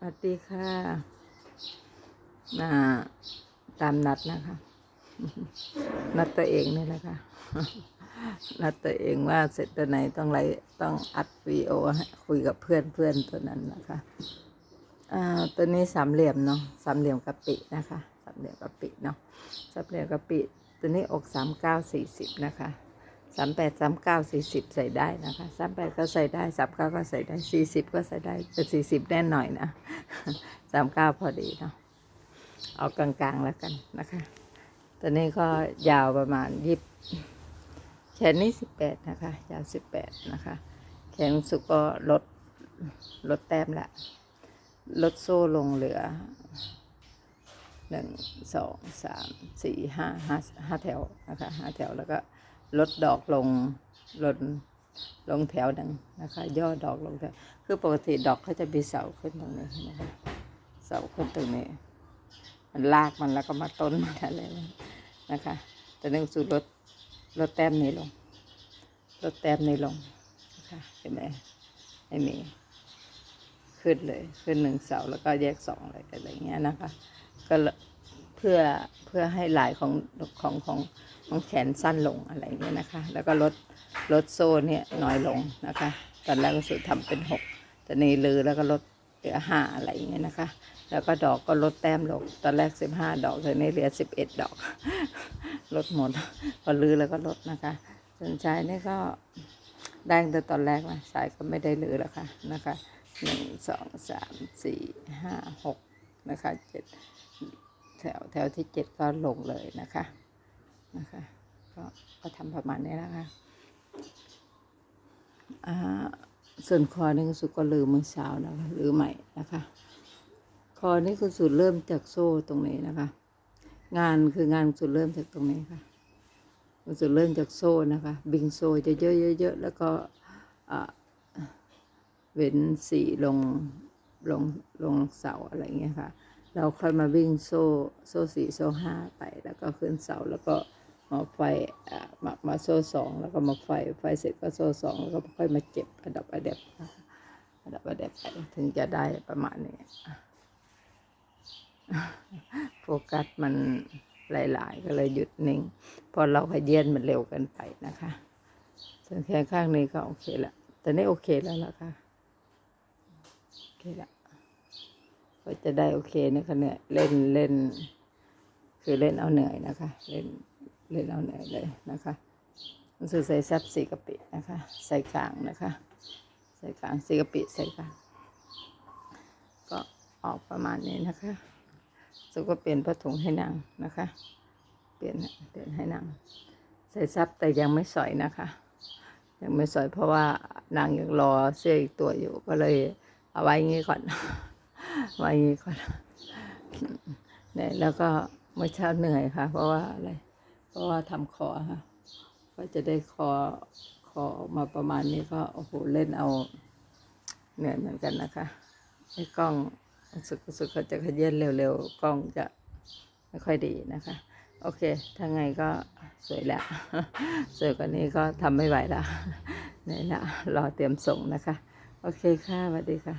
สวัสดีค่ะมาตามนัดนะคะ นัดตัวเองนี่แหละค่ะ นัดตัวเองว่าเสร็จตัวไหนต้องไรต้องอัดวีโอให้คุยกับเพื่อนเพื่อนตัวนั้นนะคะอ่าตัวนี้สามเหลี่ยมเนาะสามเหลี่ยมกะปินะคะ สามเหลี่ยมกะปิเนาะสามเหลี่ยมกะปิ ตัวนี้อกสามเก้าสี่สิบนะคะ สามแปดสามเก้าสี่สิบใส่ได้นะคะสามแปดก็ใส่ได้สามเก้าก็ใส่ได้สี่สิบก็ใส่ได้แต่สี่สิบแน่นหน่อยนะสามเก้าพอดีเนาะเอากลางๆแล้วกันนะคะตัวนี้ก็ยาวประมาณยี่แขนนี้สิบแปดนะคะ ยาวสิบแปดนะคะ แขนสุดก็ลดลดแต้มละ ลดโซ่ลงเหลือหนึ่งสองสามสี่ห้าห้าห้าแถวนะคะห้าแถวแล้วก็ ลดดอกลงลดลงแถวหนึ่งนะคะ ย่อดอกลงแถวคือปกติดอกเขาจะมีเสาขึ้นตรงนี้นะคะเสาขึ้นตรงนี้ มันลากมันแล้วก็มาต้นมันอะไรนะคะ แต่หนึ่งสูตรลดลดแต้มนี้ลง ลดแต้มนี้ลงนะคะเห็นไหมไม่มีขึ้นเลยขึ้นหนึ่งเสาแล้วก็แยกสองอะไรกันอะไรเงี้ยนะคะ ก็เพื่อเพื่อให้ลายของของของ ของแขนสั้นลงอะไรเงี้ยนะคะ แล้วก็ลดลดโซ่เนี่ยน้อยลงนะคะ ตอนแรกก็สุดทำเป็นหกแต่นี้ลือแล้วก็ลดเหลือห้าอะไรเงี้ยนะคะ แล้วก็ดอกก็ลดแต้มลง ตอนแรกสิบห้าดอกแต่นี้เหลือสิบเอ็ดดอก ลดหมด พอลือแล้วก็ลดนะคะส่วนชายนี่ก็ได้ตั้งแต่ตอนแรกนะสายก็ไม่ได้ลือแล้วค่ะนะคะหนึ่งสองสามสี่ห้าหกนะคะเจ็ดแถวแถวที่เจ็ดก็ลงเลยนะคะ นะคะ ก็ก็ทำประมาณนี้นะคะอ่าส่วนคอนี่คุณสุก็ลืมเมื่อเช้านะคะหรือใหม่นะคะ คอนี่คุณสุเริ่มจากโซ่ตรงนี้นะคะ งานคืองานคุณสุเริ่มจากตรงนี้ค่ะคุณสุเริ่มจากโซ่นะคะ บิงโซ่จะเยอะๆๆแล้วก็เว้นสีลงลงลงเสาอะไรเงี้ยค่ะ เราค่อยมาวิ่งโซ่โซ่สี่โซ่ห้าไปแล้วก็ขึ้นเสาแล้วก็ มาไฟมามาโซ่สองแล้วก็มาไฟไฟเสร็จก็โซ่สองแล้วก็ค่อยมาเจ็บอดับอเดบนะคะอดับอเดบไปถึงจะได้ประมาณนี้โฟกัสมันหลาย ๆ ก็เลยหยุดนิ่งพอเราขยี้นมันเร็วกินไปนะคะส่วนแขนข้างนี้ก็โอเคละแต่นี่โอเคแล้วล่ะค่ะโอเคละก็จะได้โอเคนะคะเนี่ยเล่นเล่น คือเล่นเอาเหนื่อยนะคะ เล่น เล่นเอาเหนื่อยเลยนะคะมันคือใส่ซับสีกะปินะคะ ใส่กลางนะคะ ใส่กลางสีกะปิใส่กลางก็ออกประมาณนี้นะคะสุก็เปลี่ยนผ้าถุงให้นางนะคะ เปลี่ยนเปลี่ยนให้นางใส่ซับแต่ยังไม่สอยนะคะ ยังไม่สวยเพราะว่านางยังรอเสื้ออีกตัวอยู่ก็เลยเอาไว้งี้ก่อนไว้งี้ก่อนเนี่ยแล้วก็เมื่อเช้าเหนื่อยค่ะ เพราะว่าอะไร เพราะว่าทำคอค่ะก็จะได้คอคอออกมาประมาณนี้ก็โอ้โหเล่นเอาเหนื่อยเหมือนกันนะคะไอ้กล้องสึกสึกเขาจะขยี้เร็วๆกล้องจะไม่ค่อยดีนะคะ โอเคถ้าไงก็สวยแล้ว สวยกว่านี้ก็ทำไม่ไหวแล้วนี่ละรอเตรียมส่งนะคะ โอเคค่ะสวัสดีค่ะ